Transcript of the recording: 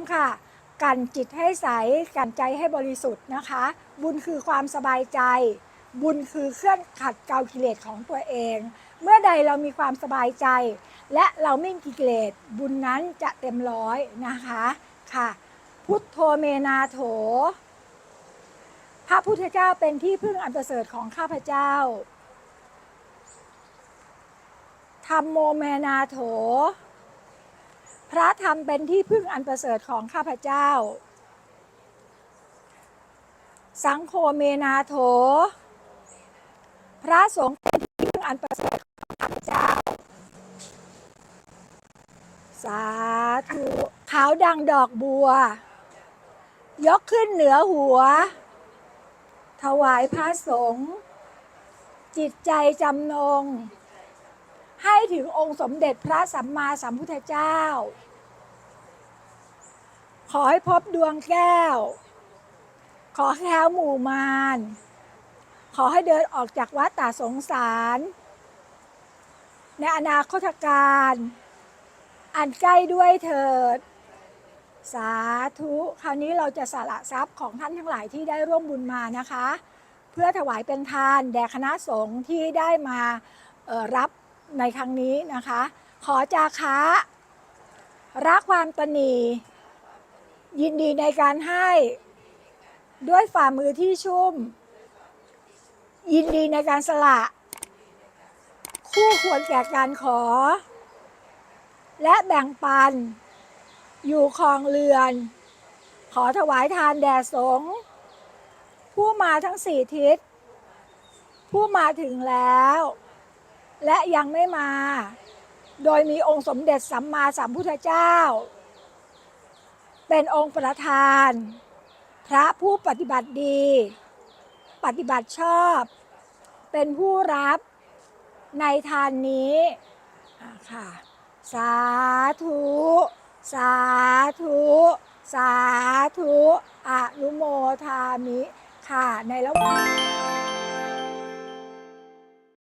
มค่ะ กันจิตให้ใส กันใจให้บริสุทธิ์นะคะ บุญคือความสบายใจ บุญคือเครื่องขัดเกลากิเลสของตัวเอง เมื่อใดเรามีความสบายใจ และเราไม่มีกิเลส บุญนั้นจะเต็มร้อยนะคะค่ะ พุทโธเมนาโถ พระพุทธเจ้าเป็นที่พึ่งอันประเสริฐของข้าพเจ้าธรรมโมเมนาโถ พระธรรมเป็นที่พึ่งอันประเสริฐของข้าพเจ้า สังโฆเมนาโถ พระสงฆ์เป็นที่พึ่งอันประเสริฐของข้าพเจ้า สาธุขาวดังดอกบัว ยกขึ้นเหนือหัว ถวายพระสงฆ์จิตใจจำนง ให้ถึงองค์สมเด็จพระสัมมาสัมพุทธเจ้า ขอให้พบดวงแก้ว ขอแคล้วหมู่มารขอให้เดินออกจากวัฏฏะสงสาร ในอนาคตการ อันใกล้ด้วยเถิด สาธุ คราวนี้เราจะสละทรัพย์ของท่านทั้งหลายที่ได้ร่วมบุญมานะคะ เพื่อถวายเป็นทานแด่คณะสงฆ์ที่ได้มารับ ในครั้งนี้นะคะ ขอจาคะรักความตนียินดีในการให้ด้วยฝ่ามือที่ชุ่ม ยินดีในการสละ คู่ควรแก่การขอ และแบ่งปัน อยู่คลองเรือน ขอถวายทานแด่สงฆ์ผู้มาทั้งสี่ทิศ ผู้มาถึงแล้ว และยังไม่มา โดยมีองค์สมเด็จสัมมาสัมพุทธเจ้า เป็นองค์ประธาน พระผู้ปฏิบัติดี ปฏิบัติชอบ เป็นผู้รับในทานนี้ค่ะ สาธุ สาธุ สาธุ อนุโมทามิ ค่ะ ในระหว่าง